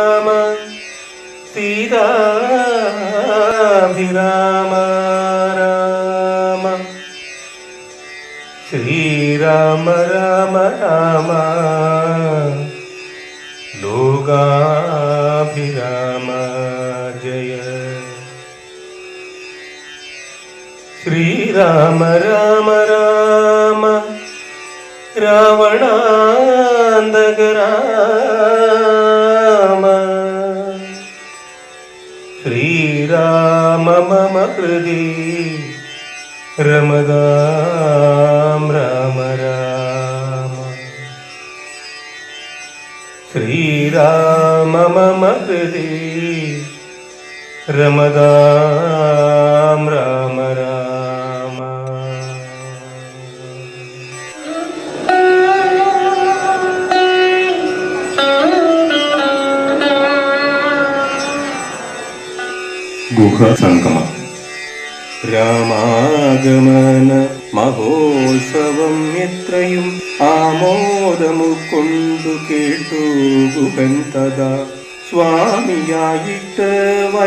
രാമ രാമ സീതാഭിരാമ രാമ ശ്രീരാമ രാമ രാമ ലോകാഭിരാമ ജയ ശ്രീരാമ രാമ രാമ രാവണാന്തക മമ ഹൃദി രമദാം രാമ രാമ ശ്രീരാമ മമ ഹൃദി രമതാം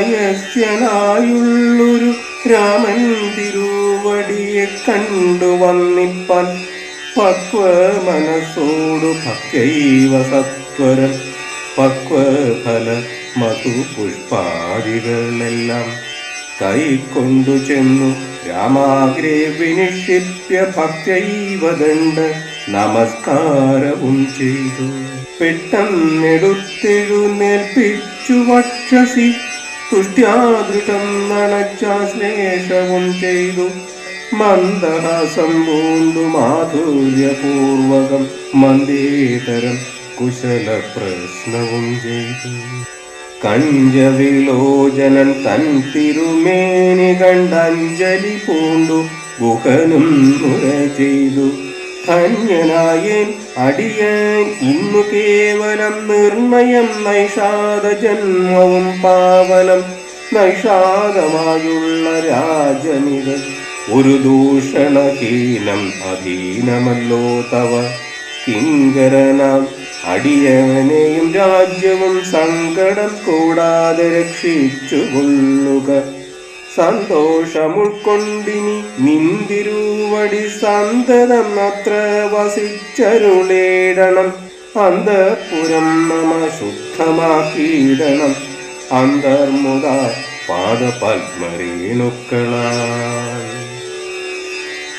വയസ്യനായുള്ളൊരു രാമൻ തിരുവടിയെ കണ്ടു വന്നിപ്പാൻ പക്വ മനസ്സോടു പക്വ സത്വരം മധു മധുപുഷ്പാദികളെല്ലാം കൈക്കൊണ്ടു ചെന്നു. രാമാഗ്രേ വിനിക്ഷിപ്യ ഭക്തൈവ ദണ്ഡ നമസ്കാരവും ചെയ്തു. പെട്ടെന്നെടുത്തെഴുന്നേൽപ്പിച്ചു വക്ഷസി തുഷ്ട്യാദൃഢം നണച്ചാശ്ലേഷവും ചെയ്തു മന്ദഹാസം പൂണ്ടു മാധുര്യപൂർവകം മന്ദേതരം കുശല പ്രശ്നവും ചെയ്തു. കഞ്ചവിലോചനൻ തൻ തിരുമേനി കണ്ടഞ്ജലി പൂണ്ടു ഗുഹനും മുര ചെയ്തു. ധന്യനായേൻ അടിയൻ ഇന്നു കേവലം നിർണയം നൈഷാദ ജന്മവും പാവനം. നൈഷാദമായുള്ള രാജനിത് ഒരു ദൂഷണഹീനം അധീനമല്ലോ തവ. കിങ്കരനാം അടിയവനെയും രാജ്യവും സങ്കടം കൂടാതെ രക്ഷിച്ചു കൊള്ളുക സന്തോഷമുൾക്കൊണ്ടിനി നിന്തിരുവടി സന്തതം അത്ര വസിച്ചരുളേടണം. അന്തപുരം നമ ശുദ്ധമാക്കിയിടണം. അന്തർമുത പാദപത്മരേണുക്കളായി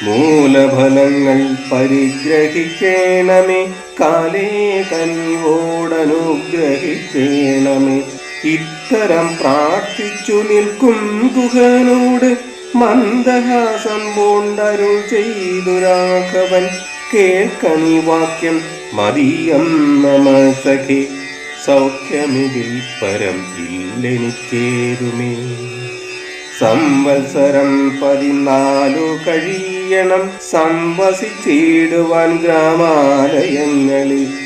മൂലഫലങ്ങൾ പരിഗ്രഹിക്കേണമേ. കാലേ കനിവോടനുഗ്രഹിക്കേണമേ ഇത്തരം പ്രാർത്ഥിച്ചു നിൽക്കും ഗുഹനോട് മന്ദഹാസം പൂണ്ടരുൾ ചെയ്തു രാഘവൻ. കേൾക്കണി വാക്യം മതിയം നമ സഖേ സൗഖ്യമിതിൽ പരം ഇല്ലെനിക്കേതുമേ. സംവത്സരം പതിനാലു കഴിയണം സംവസിച്ചിടുവാൻ ഗ്രാമാലയങ്ങളിൽ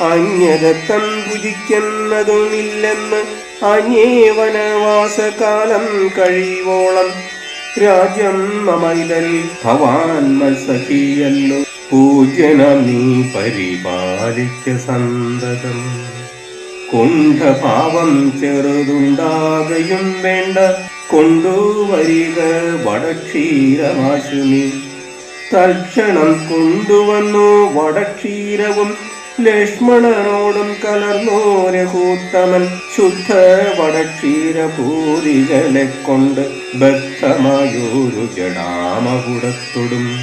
അന്യദത്തം ഭുജിക്കുന്നതുമില്ലെന്ന് അന്യേവനവാസകാലം കഴിവോളം രാജ്യം മമൈതൽ ഭവാൻ മത്സഖിയല്ലോ പൂജന നീ പരിപാലിക്ക സന്തതം. കുണ്ഠഭാവം ചെറുതുണ്ടാകയും വേണ്ട. കൊണ്ടുവരിക വടക്ഷീരമാശുനി തൽക്ഷണം കൊണ്ടുവന്നു വടക്ഷീരവും ലക്ഷ്മണനോടും കലർന്നോരഹൂത്തമൻ ശുദ്ധ വടക്ഷീരഭൂരികളെ കൊണ്ട് ബദ്ധമായൊരു ജടാമകുടത്തൊടും.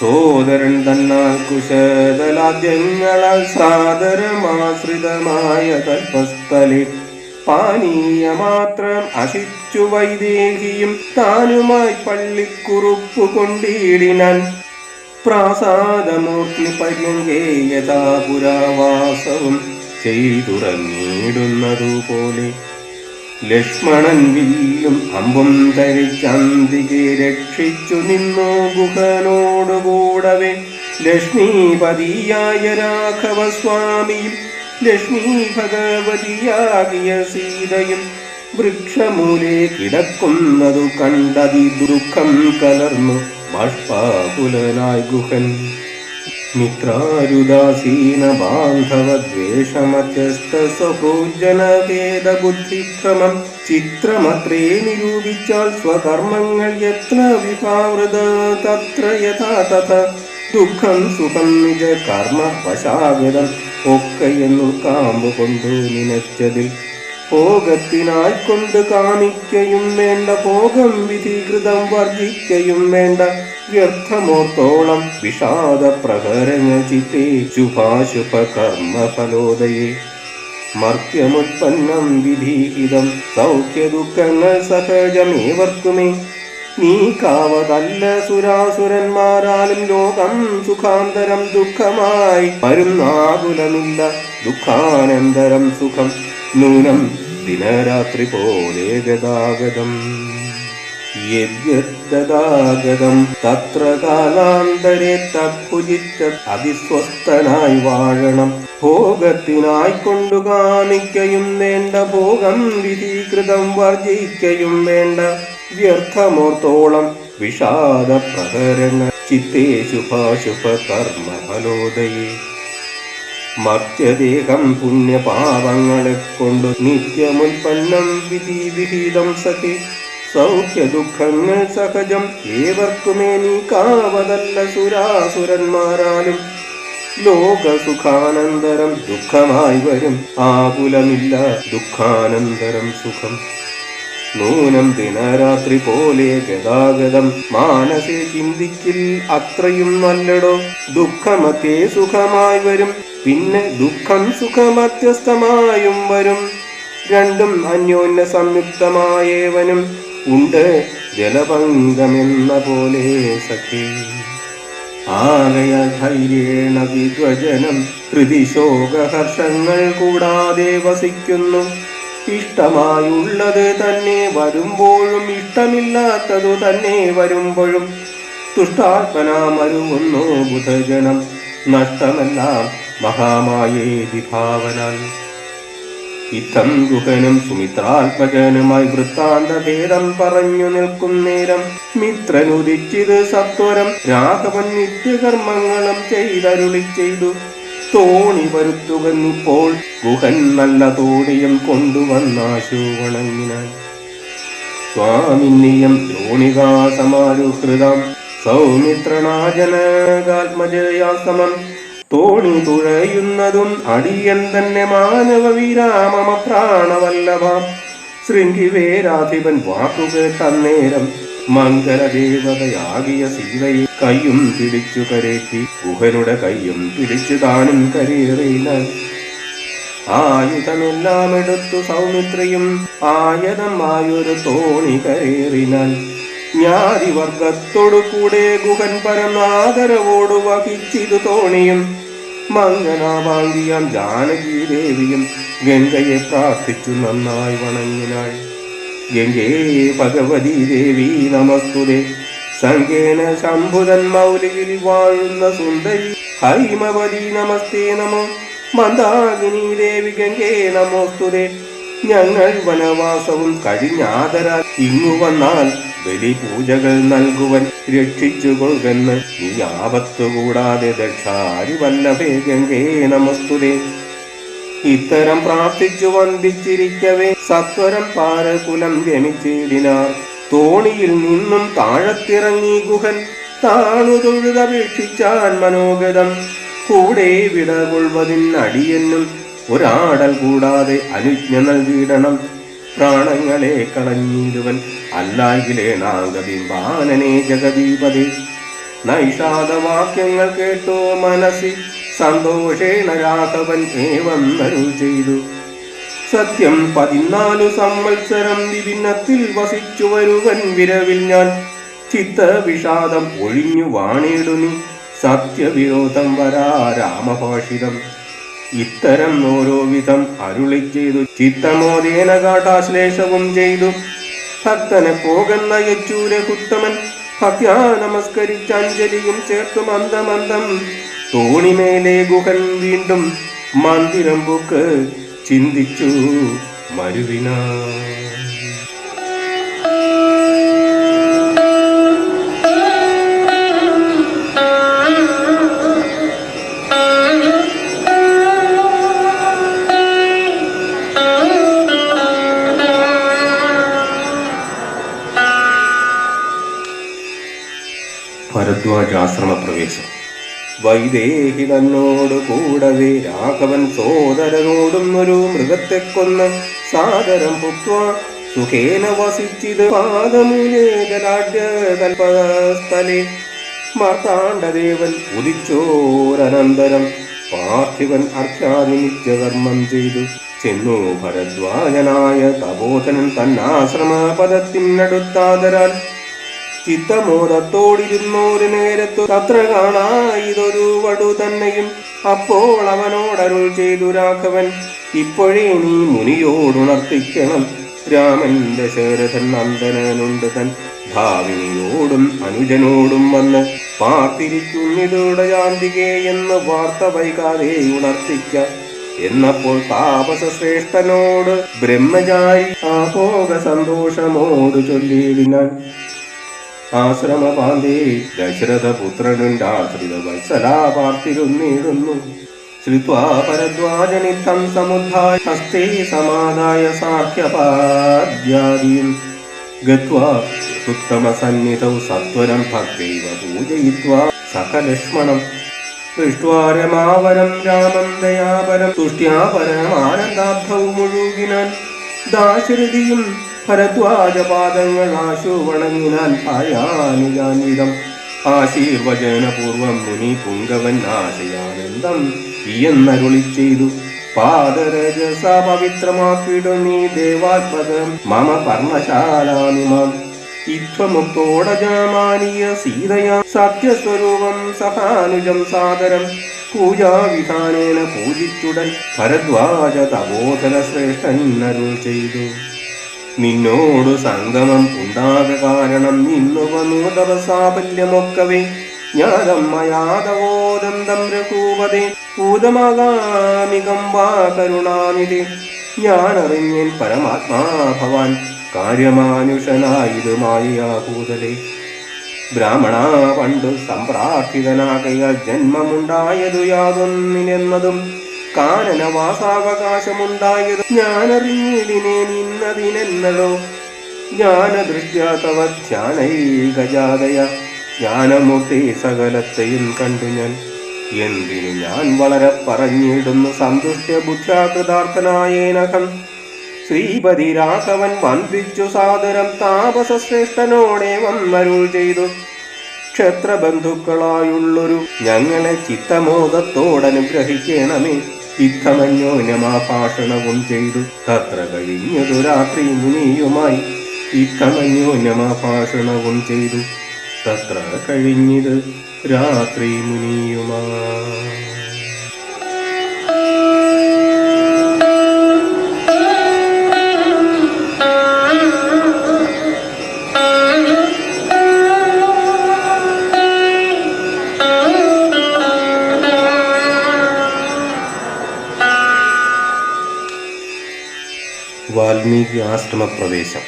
സോദരൻ തന്നാൽ കുശതലാദ്യങ്ങളാൽ സാദരമാശ്രിതമായ തൽപസ്ഥലെ പാനീയമാത്രം അശിച്ചു വൈദേഹിയും താനുമായി പള്ളിക്കുറുപ്പ് കൊണ്ടിടിനാൻ പ്രാസാദമൂർത്തി പര്യങ്കേയതാപുരാവാസവും പുരാവാസവും ചെയ്തുറങ്ങിയിടുന്നതുപോലെ ലക്ഷ്മണൻ വില്ലും അമ്പും ധരിച്ചന്തികെ രക്ഷിച്ചു നിന്നു ഗുഹനോടുകൂടവേ ലക്ഷ്മീപതിയായ രാഘവസ്വാമിയും ലക്ഷ്മീ ഭഗവതിയാകിയ സീതയും വൃക്ഷമൂലെ കിടക്കുന്നതു കണ്ടതി ദുഃഖം കലർന്നു. ബാഷ്പാകുലനായി ഗുഹൻ. മിത്രാരുദാസീന ബാന്ധവ ദ്വേഷമത്യസ്ത സ്വഭോജനഭേദ ബുദ്ധിഭ്രമം ചിത്രമത്രേ നിരൂപിച്ചാൽ സ്വകർമ്മങ്ങൾ എത്ര വിഭാവൃത തത്ര യഥാ തഥ. ദുഃഖം സുഖം നിജ കർമ്മ വശാഗതം. ഒക്കെയെന്നു കാമ്പ് കൊണ്ടു നിനച്ചതിൽ ഭോഗത്തിനായി കൊണ്ട് കാമിക്കയും വേണ്ട ഭോഗം വിധികൃതം വർജിക്കയും വേണ്ട. വ്യർത്ഥമോത്തോളം വിഷാദ പ്രഹരങ്ങൾ ചിത്തേ ശുഭാശുഭ കർമ്മ ഫലോദയേ മർത്യമുത്പന്നം വിധീഹിതം സൗഖ്യ ദുഃഖങ്ങൾ സഹജമേവർക്കുമേ. നീ കാവതല്ല സുരാസുരന്മാരാലും ലോകം സുഖാന്തരം ദുഃഖമായി. വരുന്നാകുലമില്ല ദുഃഖാനന്തരം സുഖം. നൂനം ദിനരാത്രി പോലെ ഗതാഗതം. ഗതാഗതം തത്ര കാലാന്തരെ തപ്പുചിറ്റ അതിസ്വസ്ഥനായി വാഴണം. ഭോഗത്തിനായി കൊണ്ടു കാണിക്കയും വേണ്ട ഭോഗം വിധീകൃതം വർജിക്കയും വേണ്ട. വ്യർത്ഥമോർത്തോളം വിഷാദ പ്രഹരണ ചിത്തേ ശുഭാശുഭ കർമ്മ ഫലോദയേ മർത്യദേഹം പുണ്യപാപങ്ങളെ കൊണ്ട് നിത്യമുൽപ്പന്നം വിധി വിഹിതം സഖി. സൗഖ്യ ദുഃഖങ്ങൾ സഹജം ഏവർക്കുമേ കാവതല്ല സുരാസുരന്മാരാലും. ലോകസുഖാനന്തരം ദുഃഖമായി വരും. ആകുലമില്ല ദുഃഖാനന്തരം സുഖം. നൂനം ദിനരാത്രി പോലെ ഗതാഗതം. മാനസെ ചിന്തിക്കിൽ അത്രയും നല്ലടോ. ദുഃഖമത്തേ സുഖമായി വരും. പിന്നെ ദുഃഖം സുഖമത്യസ്തമായും വരും. രണ്ടും അന്യോന്യ സംയുക്തമായേവനും. ഉണ്ട് ജലഭംഗമെന്ന പോലെ സഖി. ആകയ ധൈര്യേണ വിദ്വജനം. ഹൃതി ശോകഹർഷങ്ങൾ കൂടാതെ വസിക്കുന്നു. ഇഷ്ടമായുള്ളത് തന്നെ വരുമ്പോഴും ഇഷ്ടമില്ലാത്തതു തന്നെ വരുമ്പോഴും തുഷ്ടാത്മനാമരുവുന്നു ബുധജനം നഷ്ടമെല്ലാം മഹാമായേതി ഭാവനാൽ. ഇത്തം ഗുഹനും സുമിത്രാത്മജനുമായി വൃത്താന്ത ഭേദം പറഞ്ഞു നിൽക്കും നേരം മിത്രനുദിച്ചിത് സത്വരം രാഘവൻ നിത്യകർമ്മങ്ങളും ചെയ്തരുളി ചെയ്തു തോണി വരുത്തുകന്നിപ്പോൾ ഗുഹൻ നല്ല തോണിയും കൊണ്ടുവന്നാശു വണങ്ങിനാൻ സ്വാമിനിയം ദ്രോണികാസമാരുഹൃതം സൗമിത്രണാജനകാത്മജയാസമം തോണി തുഴയുന്നതും അടിയൻ തന്നെ മാനവ വിരാമമ പ്രാണവല്ലഭ ശൃംഗിവേരാധിപൻ വാക്കുകേട്ടന്നേരം മംഗലദേവതയാകിയ സീതയെ കയ്യും പിടിച്ചു കരേറ്റി ഗുഹനുടെ കയ്യും പിടിച്ചു താനും കരേറിയില്ല ആയുധമെല്ലാം എടുത്തു സൗമിത്രിയും ആയതമായൊരു തോണി കരേറിനാൽ. ജ്ഞാതിവർഗത്തോടു കൂടെ ഗുഹൻ പരമാദരവോട് വഹിച്ചിതു തോണിയും. മംഗനാവാങ്കിയാം ജാനകി ദേവിയും ഗംഗയെ പ്രാർത്ഥിച്ചു നന്നായി വണങ്ങിനാൾ. ഗംഗേ ഭഗവതി ദേവി നമസ്തുതേ. സംഗേന ശംഭുതൻ മൗലിയിൽ വാഴുന്ന സുന്ദരി ഹൈമവതി നമസ്തേ നമോ. മന്ദാകിനി ദേവി ഗംഗേ നമോസ്തുതേ. ഞങ്ങൾ വനവാസവും കഴിഞ്ഞാതരാൽ ഇങ്ങു വന്നാൽ ബലിപൂജകൾ നൽകുവൻ രക്ഷിച്ചു കൊള്ളുകെന്ന് ഈ ആപത്തുകൂടാതെ ദക്ഷാരി വല്ലഭേ ഗംഗേ നമസ്തുതേ. ഇത്തരം പ്രാർത്ഥിച്ചു വന്ദിച്ചിരിക്കവേ സത്വരം പാരകുലം രമിച്ചിടിനാർ തോണിയിൽ നിന്നും താഴത്തിറങ്ങി ഗുഹൻ താണു തൊഴുതപേക്ഷിച്ചാൻ മനോഗതം. കൂടെ വിടകൊള്ളുവതിനടിയെന്നും ഒരാടൽ കൂടാതെ അനുജ്ഞ നൽകിയിടണം. പ്രാണങ്ങളെ കളഞ്ഞിടുവൻ അല്ലായിലേണാഗബിംബാനനെ ജഗദീപതി. നൈഷാദവാക്യങ്ങൾ കേട്ടോ മനസ്സി സന്തോഷേണ രാഘവൻ ഏവം ചെയ്തു. സത്യം പതിനാലു സംവത്സരം വിഭിന്നത്തിൽ വസിച്ചു വരുവൻ വിരവിൽ ഞാൻ. ചിത്തവിഷാദം ഒഴിഞ്ഞു വാണിടുനി സത്യവിരോധം വരാ രാമഭാഷിതം. ഇത്തരം ഓരോ വിധം അരുളി ചെയ്തു. ചിത്തമോദേന കാട്ടാശ്ലേഷവും ചെയ്തു. ഭക്തനെ പോകുന്ന യച്ചൂരകുത്തമൻ. ഭക്യാ നമസ്കരിച്ച് അഞ്ജലിയും ചേർത്തു തോണിമേലെ ഗുഹൻ വീണ്ടും മന്ദിരം പൂക്ക് ചിന്തിച്ചു മരുവിനാ. വൈദേഹി തന്നോട് കൂടവേ രാഘവൻ സോദരനോടും ഒരു മൃഗത്തെ കൊന്ന് സാദരം പുത്വ സുഖേന വസിച്ചിത് പാദമൂലേതലാഢ്യതൽപസ്ഥലെ മാർത്താണ്ഡദേവൻ ഉദിച്ചോരനന്തരം പാർത്ഥിവൻ അർഘ്യാദി നിത്യകർമ്മം ചെയ്തു. ചെന്നു ഭരദ്വാജനായ തപോധനൻ തന്നാശ്രമ പദത്തിനടുത്താതരാൽ ചിത്തമോദത്തോടിരുന്നോരു നേരത്തു തത്ര കാണായിതൊരു വടു തന്നെയും. അപ്പോൾ അവനോടരുൾ ചെയ്തു രാഘവൻ ഇപ്പോഴേ നീ മുനിയോടുണർത്തിക്കണം. രാമൻ ദശരഥൻ നന്ദനനുണ്ട് തൻ. ഭാവിനിയോടും അനുജനോടും വന്ന് പാർത്തിരിക്കുന്നിതോടെ ജാന്തികെ എന്ന് വാർത്ത വൈകാതെ ഉണർത്തിക്ക. എന്നപ്പോൾ താപസ ശ്രേഷ്ഠനോട് ബ്രഹ്മചാരി ആഭോഗ സന്തോഷമോട് ചൊല്ലിയിടിനാൻ ആശ്രമപാന്തേ ദശരഥപുത്രനുണ്ടാശ്രിത വത്സലാപാർത്തിരുന്നിടുന്നു ശ്രുത്വാ പരദ്വാജനിത്തം സമുദ്ധായ ഹസ്തേ സമാദായ സാഖ്യപാദ്യാദീൻ. ഗത്വാ ഉത്തമസന്നിധൗ സത്വരം ഭക്തൈവ പൂജയിത്വാ സകലക്ഷ്മണം. ദൃഷ്ട്വാ രമാവരം രാമം ദയാപരം തുഷ്ട്യാ പരമാനന്ദാബ്ധൗ മുഴുകിനാൻ ദാശരഥിയും ഭരദ്വാജപാദങ്ങൾ ആശു വണങ്ങിനാൻ ആയാനുജാനിതം ആശീർവചനപൂർവം മുനി പുങ്കവൻ ആശയാനന്ദം ഇയെന്നരുളി ചെയ്തു പാദരജസ പവിത്രമാക്കിയിടും നീ ദേവാത്മകം. മമ പർണശാലാനിമാം ഇത്വമുക്തോടജാമാനീയ സീതയാ സത്യസ്വരൂപം സഹാനുജം സാദരം. പൂജാവിധാനേന പൂജിച്ചുടൻ ഭരദ്വാജ തപോധന ശ്രേഷ്ഠൻ അരുൾ ചെയ്തു. നിന്നോടു സംഗമം ഉണ്ടാക കാരണം നിന്നു വന്നുതവ തപസാഫല്യമൊക്കവേ ജ്ഞാതമ്മയാതവോദന്തം രഘൂപതേ. ഭൂതമാകാമികം വാ കരുണാനിധി. ഞാനറിഞ്ഞേൻ പരമാത്മാ ഭവാൻ. ബ്രാഹ്മണ പണ്ടു സംപ്രാർത്ഥിതനാകയാൽ ജന്മമുണ്ടായതു യാതൊന്നിനെന്നതും കാനനവാസാവകാശമുണ്ടായത് ഞാനറിഞ്ഞിടിനെ നിന്നതിനെന്നതോ? ജ്ഞാനദൃഷ്ട്യാ തവ ധ്യാനൈകജാതയ ജ്ഞാനമൂർത്തി സകലത്തെയും കണ്ടു ഞാൻ. എന്തിനു ഞാൻ വളരെ പറഞ്ഞിടുന്നു സന്തുഷ്ട ബുദ്ധാകൃതാർത്ഥനായേനകം ശ്രീപതി രാഘവൻ വന്ദിച്ചു സാദരം താപസശ്രേഷ്ഠനോടെ വന്നരുൾ ചെയ്തു. ക്ഷത്രബന്ധുക്കളായുള്ളൊരു ഞങ്ങളെ ചിത്തമോദത്തോടനുഗ്രഹിക്കണമേ. ഇത്തമന്യോന്യമാഭാഷണവും ചെയ്തു. തത്ര കഴിഞ്ഞതു രാത്രി മുനിയുമായി ഇത്തമന്യോന്യമാഭാഷണവും ചെയ്തു. തത്ര കഴിഞ്ഞത് രാത്രി മുനിയുമായി വാൽമീകി ആശ്രമ പ്രവേശം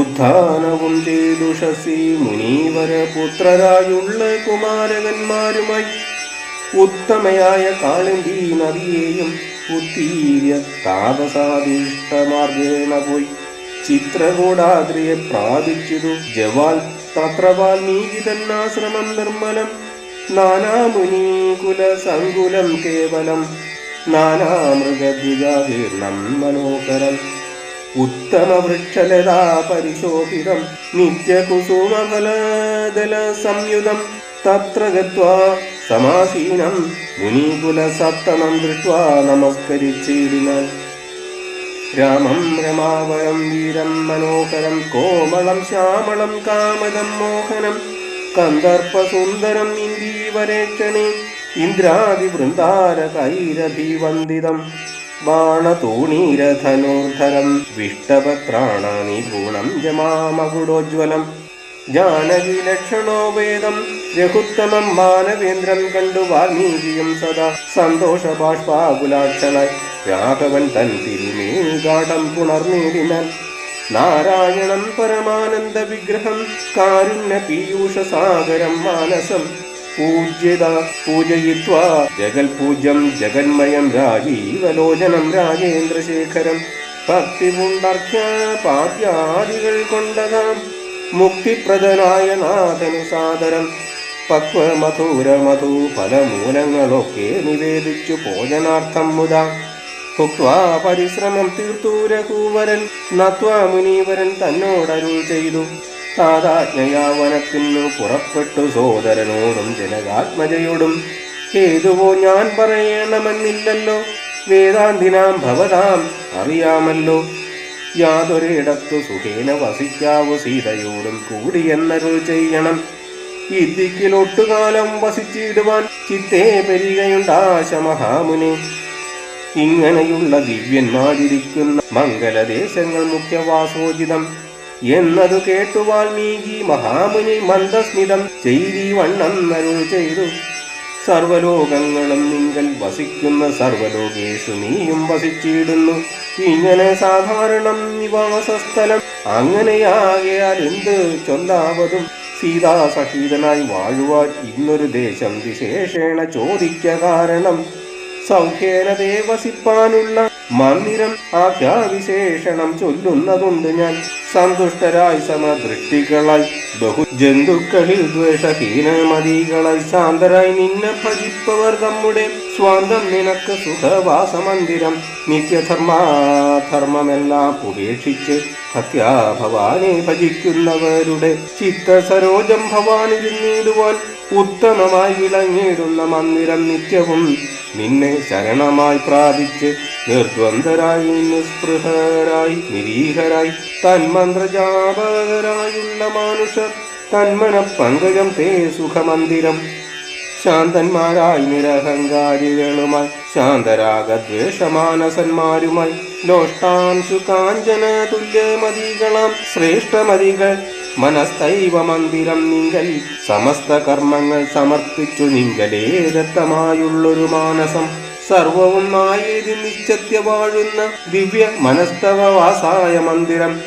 ഉത്ഥാനവും ചെയ്തു ശശി മുനീവര പുത്രരായുള്ള കുമാരകന്മാരുമായി ഉത്തമയായ കാളിന്തി നദിയെയും ഉത്തീര്യ താപസാധിഷ്ടമാർഗേണ പോയി ചിത്രകൂടാദ്രിയെ പ്രാപിച്ചിതു ജവാൽ തത്ര വാൽമീകി തന്നാശ്രമം നിർമ്മലം. നാനാമുനീകുല സങ്കുലം കേവലം. നാനാമൃഗദ്വിജാകീർണം മനോഹരം. പരിശോഭിതം നിത്യകുസുമഫലദല സംയുതം തത്ര ഗത്വാ സമാസീനം മുനീകുലസത്തമം ദൃഷ്ട്വാ നമസ്കരിച്ചിടിനാൽ രാമം രമാവരം വീരം മനോഹരം കോമളം ശ്യാമളം കാമദം മോഹനം കന്ദർപ്പസുന്ദരം ഇന്ദീവരേക്ഷണേ ഇന്ദ്രാദിവൃന്ദാരകൈരഭിവന്ദിതം വിഷ്ടപത്രാണാനി ഗുണം ജമാമകുടോജ്വലം ജാനകി ലക്ഷണോവേദം രഘുത്തമം മാനവേന്ദ്രം കണ്ടു വാൽമീകിയും സദാ സന്തോഷ ബാഷ്പാകുലാക്ഷണ രാഘവൻ തൻ തിരുമേകാടം പുണർന്നേടിനാൻ നാരായണം പരമാനന്ദ വിഗ്രഹം കാരുണ്യ പീയൂഷ സാഗരം മാനസം. പൂജ്യത ജഗൽ ജഗൽപൂജ്യം ജഗന്മയം രാജീവലോചനം രാജേന്ദ്രശേഖരം. ഭക്തി പാദ്യാദികൾ കൊണ്ടതാം. മുക്തിപ്രദനായ നാഥനു സാദരം. പക്വമധൂരമധു പല മൂലങ്ങളൊക്കെ നിവേദിച്ചു ഭോജനാർത്ഥം മുതാ. പരിശ്രമം തീർത്തൂരകൂവരൻ നത്വാ മുനീവരൻ തന്നോടരുൾ ചെയ്തു. താതാജ്ഞയാവനത്തിനു പുറപ്പെട്ടു സോദരനോടും ജനകാത്മജയോടും ഏതുവോ ഞാൻ പറയണമെന്നില്ലല്ലോ വേദാന്തിനാം ഭവതാം അറിയാമല്ലോ. യാതൊരിടത്തു സുഖേന വസിക്കാവു സീതയോടും കൂടി എന്നൊരു ചെയ്യണം. ഇതിക്കിലൊട്ടുകാലം വസിച്ചിടുവാൻ ചിത്തേ പെരികയുണ്ടാശമഹാമുനി. ഇങ്ങനെയുള്ള ദിവ്യന്മാരിരിക്കുന്ന മംഗലദേശങ്ങൾ മുഖ്യവാസോചിതം. എന്നതു കേട്ടു വാൽമീകി മഹാമുനി മന്ദസ്മിതം ചെയ്തി വണ്ണം അരുൾ ചെയ്തു. സർവലോകങ്ങളും നിങ്ങൾ വസിക്കുന്ന സർവലോകേഷു നീയും വസിച്ചിടുന്നു. ഇങ്ങനെ സാധാരണം നിവാസസ്ഥലം അങ്ങനെയാകയാൽ എന്ത് ചൊല്ലാവതും. സീതാസഹീതനായി വാഴുവാൻ ഇന്നൊരു ദേശം വിശേഷേണ ചോദിക്ക കാരണം. സൗഖ്യേന ദേവസിപ്പാനുള്ള മന്ദിരം ആഖ്യാവിശേഷണം ചൊല്ലുന്നതുണ്ട് ഞാൻ. സന്തുഷ്ടരായി സമദൃഷ്ടികളായി ബഹു ജന്തുക്കളിൽ ദ്വേഷഹീനമതികളായി ശാന്തരായി നിന്നെ ഭജിപ്പവർ നമ്മുടെ സ്വാന്തം നിനക്ക് സുഖവാസ മന്ദിരം നിത്യധർമാധർമ്മമെല്ലാം ഉപേക്ഷിച്ച് ഭക്യാ ഭവാനെ ഭജിക്കുന്നവരുടെ ചിത്തസരോജം ഭവാനിരുന്നിടുവാൻ ഉത്തമമായി വിളങ്ങിയിടുന്ന മന്ദിരം നിത്യവും നിന്നെ ശരണമായി പ്രാപിച്ച് നിർദ്വന്ദ്വരായി നിസ്പൃഹരായി നിരീഹരായി തന്മന്ത്രജാപകരായുള്ള മാനുഷർ തന്മന പങ്കജം തേ സുഖമന്ദിരം. ശാന്തന്മാരായി നിരഹങ്കാരികളുമായി ശാന്തരാഗദ്വേഷമാനസന്മാരുമായി ലോഷ്ടാംശു കാഞ്ചന തുല്യമതികളാം ശ്രേഷ്ഠമതികൾ മനസ്തൈവ മന്ദിരം നിങ്കൽ സമസ്ത കർമ്മങ്ങൾ സമർപ്പിച്ചു നിങ്കലേ ദത്തമായുള്ളൊരു മാനസം. സർവവും നായേതി നിശ്ചത്യ വാഴുന്ന ദിവ്യ മനസ്തവവാസായ മന്ദിരം.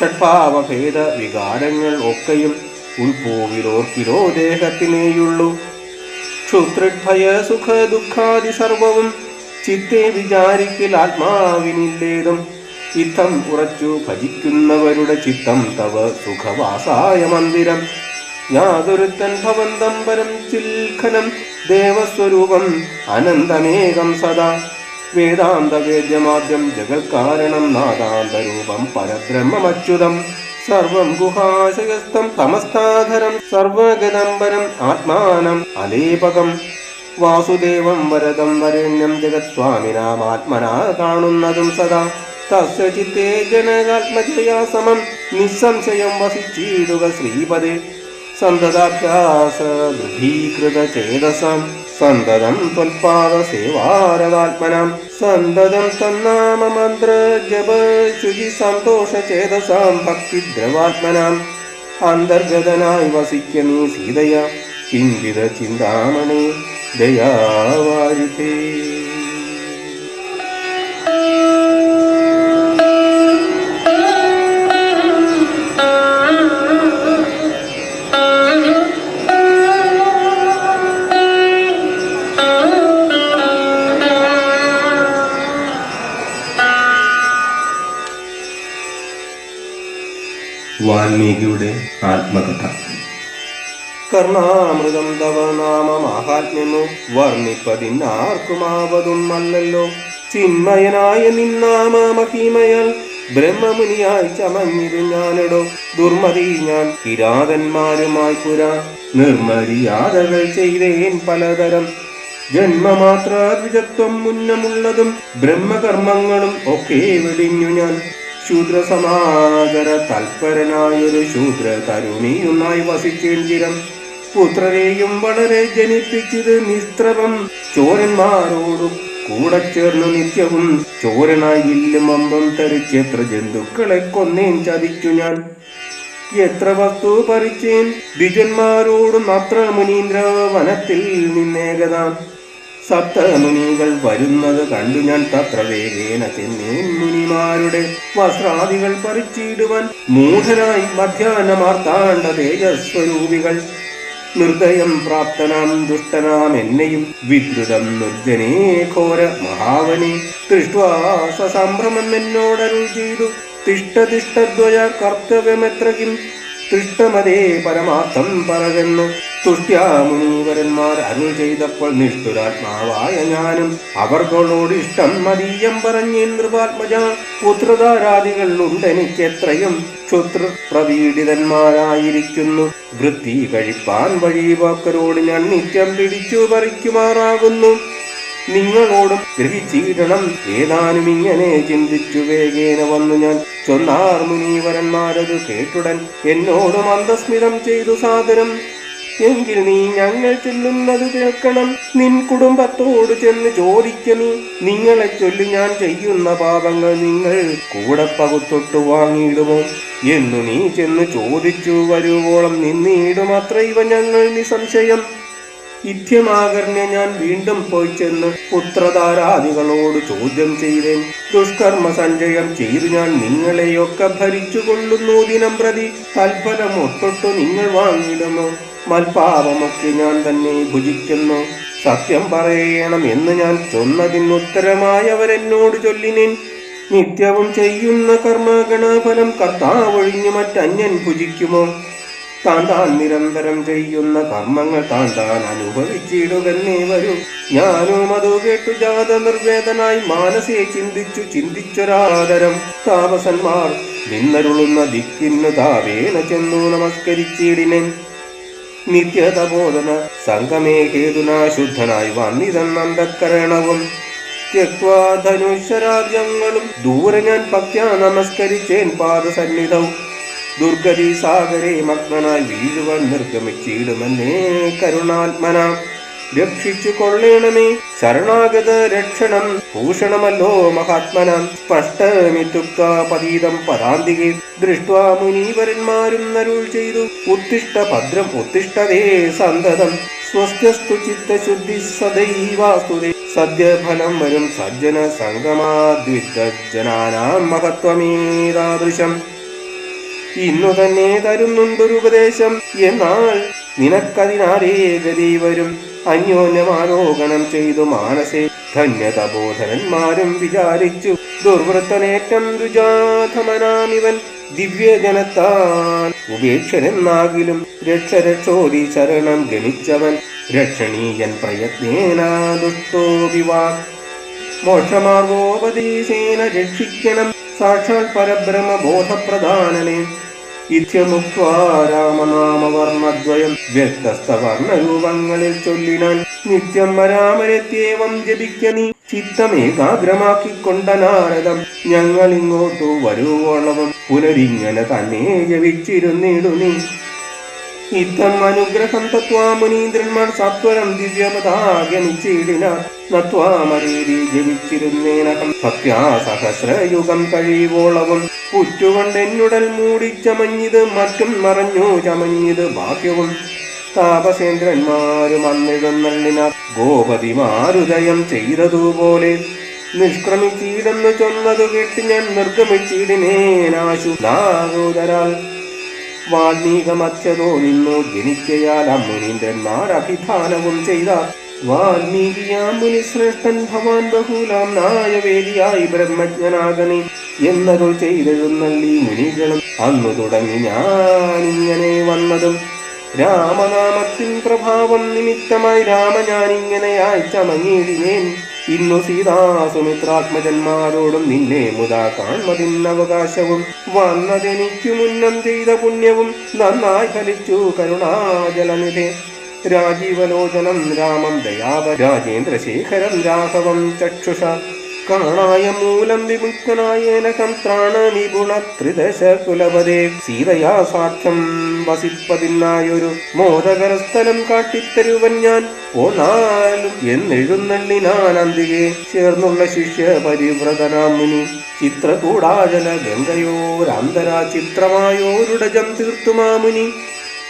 ഷഡ്ഭാവഭേദ വികാരങ്ങൾ ഒക്കെയും ഉൾപോവിലോർക്കിലോ ദേഹത്തിനേയുള്ളൂ. ക്ഷുത്രിഭയ സുഖ ദുഃഖാദി സർവവും ചിത്തെ വിചാരിക്കൽ ആത്മാവിനില്ലേതും. ഇത്തം ഉറച്ചു ഭജിക്കുന്നവരുടെ ചിത്തം തവ സുഖവാസായ മന്ദിരം. യാതൊരുത്തൻ ഭവന്തം പരം ചിൽഖനം ദേവസ്വരൂപം അനന്തമേകം സദാ. വേദാന്ത വേദ്യമാദ്യം ജഗൽക്കാരണം നാദാന്തരൂപം പരബ്രഹ്മമച്യുതം. സർവം ഗുഹാശയസ്ഥം സമസ്താധരം സർവഗദംബരം ആത്മാനം അലേപകം. വാസുദേവം വരദം വരേണ്യം ജഗത്സ്വാമിനാമാത്മനാ കാണുന്നതും സദാ. തസ്യ ചിത്തേ ജനകാത്മജയാ സമം നിസ്സംശയം വസിച്ചിടുക ശ്രീപദേ. സന്തതാഭ്യാസ ദൃഢീകൃത ചേതസാം സന്തതം ത്വൽപാദ സേവാരതാത്മനാം സന്തതം തന്നാമ മന്ത്ര ജപ ശുചി സന്തോഷ ചേതസാം ഭക്തിദ്രവാത്മനാം. അന്തർഗതനായി വസിക്ക നീ സീതയ ചിന്തിത ചിന്താമണി ദയാവാരിധേ. വാൽമീകിയുടെ ആത്മകഥ. കർണാമൃതം തവ നാമ മാഹാത്മ്യമോ വർണിപ്പതിനാർക്കുമാവതും അല്ലല്ലോ ചിന്മയനായ നിന്നാമ മഹിമയാൽ ബ്രഹ്മമുനിയായി ചമഞ്ഞിരു ഞാനെടോ. ദുർമതി ഞാൻ കിരാതന്മാരുമായി പുരാ. നിർമര്യാദകൾ ചെയ്തേൻ പലതരം. ജന്മമാത്ര ദ്വിജത്വം മുന്നമുള്ളതും ബ്രഹ്മകർമ്മങ്ങളും ഒക്കെ വെടിഞ്ഞു ഞാൻ. ശൂദ്ര സമാചര തൽപരനായൊരു ശൂദ്ര തരുണിയുമായി വസിച്ചേഞ്ചിരം പുത്രരെയും വളരെ ജനിപ്പിച്ചത് നിസ്ത്രവം ചോരന്മാരോടും കൂടെ ചേർന്നു നിത്യവും. ചോരനായി ഇല്ലും അമ്പം തരിച്ചെത്ര ജന്തുക്കളെ കൊന്നേൻ ചതിച്ചു ഞാൻ. എത്ര വസ്തു പറിച്ചേൻ ദ്വിജന്മാരോടും അത്ര മുനീന്ദ്ര വനത്തിൽ നിന്നേകതാം. സപ്തമുനികൾ വരുന്നത് കണ്ടു ഞാൻ തത്ര വേഗേന ചെന്നേൻ മുനിമാരുടെ വസ്ത്രാദികൾ പറിച്ചിടുവാൻ മൂഢനായി മധ്യാഹ്നമാർത്താണ്ട തേജസ്വരൂപികൾ. നിർദ്ദയം പ്രാപ്തനാം ദുഷ്ടനാം എന്നെയും വിദ്രുതം നിർജനേ ഘോര മഹാവനെ. ദൃഷ്ട്വാ സസംഭ്രമം എന്നോടരുൾ ചെയ്തു. തിഷ്ടതിഷ്ടദ്വയ കർത്തവ്യമെത്ര കിം തിഷ്ടമതേ പരമാർത്ഥം പറകെന്നു. തുഷ്ട്യാമുനീവരന്മാർ അരുൾ ചെയ്തപ്പോൾ നിഷ്ഠുരാത്മാവായ ഞാനും അവർകളോട് ഇഷ്ടം മതീയം പറഞ്ഞേ നൃപാത്മജ പുത്രധാരാദികൾ ഉണ്ടെനിക്കെത്രയും ക്ഷുത്ര പ്രപീഡിതന്മാരായിരിക്കുന്നു വൃത്തി കഴിപ്പാൻ വഴിവാക്കരോട് ഞാൻ നിത്യം പിടിച്ചു പറിക്കുമാറാകുന്നു. നിങ്ങളോടും ഗ്രഹിച്ചിടണം. ഏതാനും ഇങ്ങനെ ചിന്തിച്ചു വേഗേന വന്നു ഞാൻ. ചൊന്നാർ മുനീവരന്മാരത് കേട്ടുടൻ എന്നോടും അന്തസ്മിതം ചെയ്തു സാദരം. എങ്കിൽ നീ ഞങ്ങൾ ചെല്ലുന്നത് കേൾക്കണം. നിൻ കുടുംബത്തോട് ചെന്ന് ചോദിക്ക നീ. നിങ്ങളെ ചൊല്ലി ഞാൻ ചെയ്യുന്ന പാപങ്ങൾ നിങ്ങൾ കൂടെ പകുത്തൊട്ട് വാങ്ങിയിടുമോ? എന്നു നീ ചെന്ന് ചോദിച്ചു വരുവോളം നിന്നിടുമത്ര ഇവ ഞങ്ങൾ നിസംശയം ഇത്യമാകർണ്യ ഞാൻ വീണ്ടും പോയി ചെന്ന് പുത്രധാരാദികളോട് ചോദ്യം ചെയ്തേൻ. ദുഷ്കർമ്മ സഞ്ചയം ചെയ്തു ഞാൻ നിങ്ങളെയൊക്കെ ഭരിച്ചു കൊള്ളുന്നു ദിനം പ്രതി. തൽഫലം ഒട്ടൊട്ടു നിങ്ങൾ വാങ്ങിയിടുമോ മൽപാപമൊക്കെ ഞാൻ തന്നെ ഭുജിക്കുന്നു. സത്യം പറയണം എന്ന് ഞാൻ ചൊന്നതിനുത്തരമായവരെന്നോട് ചൊല്ലിനേൻ. നിത്യവും ചെയ്യുന്ന കർമ്മഗണഫലം കർത്താവൊഴിഞ്ഞു മറ്റന്യൻ ഭുജിക്കുമോ? താൻ താൻ നിരന്തരം ചെയ്യുന്ന കർമ്മങ്ങൾ താൻ താൻ അനുഭവിച്ചിടുകന്നേ വരും ഞാനും അതു കേട്ടു ജാത നിർവേദനായി മാനസേ ചിന്തിച്ചു ചിന്തിച്ചൊരാദരം. താപസന്മാർ നിന്നരുളുന്ന ദിക്കിന്നു താവേന ചെന്നു നമസ്കരിച്ചിടിനെ നിത്യതബോധന സംഗമേ ഹേതുനാ ശുദ്ധനായി വന്നിതൻ അന്ധക്കരണവും. ത്യക്വാ ധനുഷരാജ്യങ്ങളും ദൂരെ ഞാൻ പക്യാ നമസ്കരിച്ചേൻ പാദസന്നിധവും. ദുർഗതി സാഗരെ മഗ്നനായി വീഴുവാൻ നിർഗമിച്ചിടുമെന്നേ കരുണാത്മന. രക്ഷിച്ചു കൊള്ളേണമേ. ശരണാഗത രക്ഷണം. ഭൂഷണമല്ലോ മഹാത്മന. സ്പഷ്ടമിത്തുക്ത പതീതം പദാന്തികെ ദൃഷ്ട്വാ മുനീവരന്മാരും നരുൾ ചെയ്തു. ഉത്തിഷ്ട ഭദ്രം ഉത്തിഷ്ടതേ സന്തതം. സ്വസ്ഥസ്തു ചിത്തശുദ്ധി സദൈവാസ്തുതേ. സദ്യഫലം വരും സജ്ജന സംഗമാദ്വിജനാനാം മഹത്വമേതാദൃശം. ഇന്നു തന്നെ തരുന്നുണ്ടൊരു ഉപദേശം. എന്നാൽ നിനക്കതിനാരേ ഗതി വരും? അന്യോന്യമാരോപണം ചെയ്തു മാനസേ. ധന്യതബോധനന്മാരും വിചാരിച്ചു ദുർവൃത്തനേറ്റം രുജാധമനാമിവൻ ദിവ്യജനത്താൻ ഉപേക്ഷനെന്നാകിലും രക്ഷരക്ഷോതി ശരണം ഗണിച്ചവൻ. രക്ഷണീയൻ പ്രയത്നേനാ ദുഷ്ടോ വിവാ. മോക്ഷമാർഗോപദേശേന രക്ഷിക്കണം. സാക്ഷാൽ പരബ്രഹ്മ ബോധപ്രധാനനെ ഇത്യമുക്വാ രാമനാമവർണദ്വയം. വ്യത്യസ്ത വർണരൂപങ്ങളിൽ ചൊല്ലിനാൻ നിത്യം വരാമരത്യേവം ജപിക്ക നീ. ചിത്തമേകാഗ്രമാക്കിക്കൊണ്ട നാരദം ഞങ്ങൾ ഇങ്ങോട്ടു വരുവോളവും. പുനരിങ്ങനെ തന്നെ ജപിച്ചിരുന്നിടു നീ. ഇത്തം അനുഗ്രഹം തത്വാമുനീന്ദ്രന്മാർ സത്വരം ദിവ്യപതാഗമിച്ചിടിന നത്വാമരീതി ജപിച്ചിരുന്നേനകം സത്യാ സഹസ്രയുഗം കഴിവോളവും. പുറ്റുകൊണ്ട് എന്നുടൽ മൂടി ചമഞ്ഞിത് മറ്റും മറഞ്ഞു ചമഞ്ഞിത് ബാഹ്യവും. താപസേന്ദ്രന്മാരും അന്നിടുന്നള്ളിന ഗോപതിമാരുദയം ചെയ്തതുപോലെ. നിഷ്ക്രമിച്ചീടെന്ന് ചൊന്നതു കേട്ട് ഞാൻ നിർഗമിച്ചിടിനേനാശു. നാഗോദരാൽ വാൽമീകമധ്യതോ നിന്നു ജനിക്കയാൽ അമ്മുനീന്ദ്രന്മാർ അഭിധാനവും ചെയ്ത വാൽമീകിയാ മുനി ശ്രേഷ്ഠൻ ഭവാൻ ബഹുലാം നായവേദിയായി ബ്രഹ്മജ്ഞനാകണി എന്നരുൾ ചെയ്തെഴുന്നള്ളി മുനികളും അന്നു തുടങ്ങി ഞാനിങ്ങനെ വന്നതും. രാമനാമത്തിൻ പ്രഭാവം നിമിത്തമായി രാമ ഞാനിങ്ങനെയായി ചമഞ്ഞിടിനേൻ ഇന്നു സീതാസുമിത്രാത്മജന്മാരോടും നിന്നെ മുതാ കാൺമതിന്നവകാശവും വന്നതെനിക്കു മുന്നം ചെയ്ത പുണ്യവും നന്നായി ഫലിച്ചു കരുണാജലനിധേ. രാജീവലോചനം രാമം ദയാവ രാജേന്ദ്രശേഖരം രാഘവം ചക്ഷുഷ. കാണായ മൂലം വിമുക്തനായേനകം ത്രാണ നിപുണ ത്രിദശ കുലപതേ സീതയാ സാക്ഷ്യം വസിപ്പതിനായൊരു മോദകരസ്ഥലം കാട്ടിത്തരുവൻ ഞാൻ. പോന്നാലും എന്നെഴുന്നള്ളിനാൻ അന്തികെ ചേർന്നുള്ള ശിഷ്യ പരിവ്രതനാം മുനി ചിത്രകൂടാചല ഗംഗയോരന്തരാ ചിത്രമായോരുടജം തീർത്തുമാമുനി.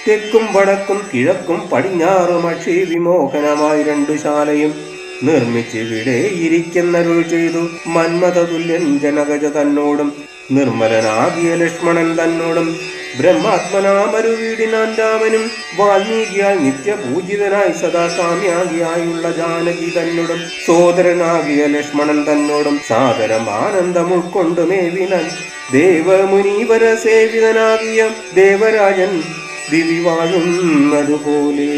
തെക്കും വടക്കും കിഴക്കും പടിഞ്ഞാറും അക്ഷി വിമോഹനമായി രണ്ടു ശാലയും നിർമ്മിച്ചിവിടെ ഇരിക്കുന്നരുൾ ചെയ്തു മന്മഥ തുല്യൻ ജനകജ തന്നോടും നിർമ്മലനാകിയ ലക്ഷ്മണൻ തന്നോടും ബ്രഹ്മാത്മനാമരു വീടിനാൻ രാമനും വാൽമീകിയാൽ നിത്യപൂജിതനായി സദാ കാമ്യാകിയായുള്ള ജാനകി തന്നോടും സോദരനാകിയ ലക്ഷ്മണൻ തന്നോടും സാദരം ആനന്ദം ഉൾക്കൊണ്ടുമേവിനൻ ദേവമുനീവര സേവിതനാകിയ ദേവരാജൻ ദിവി വാഴുന്നതുപോലെ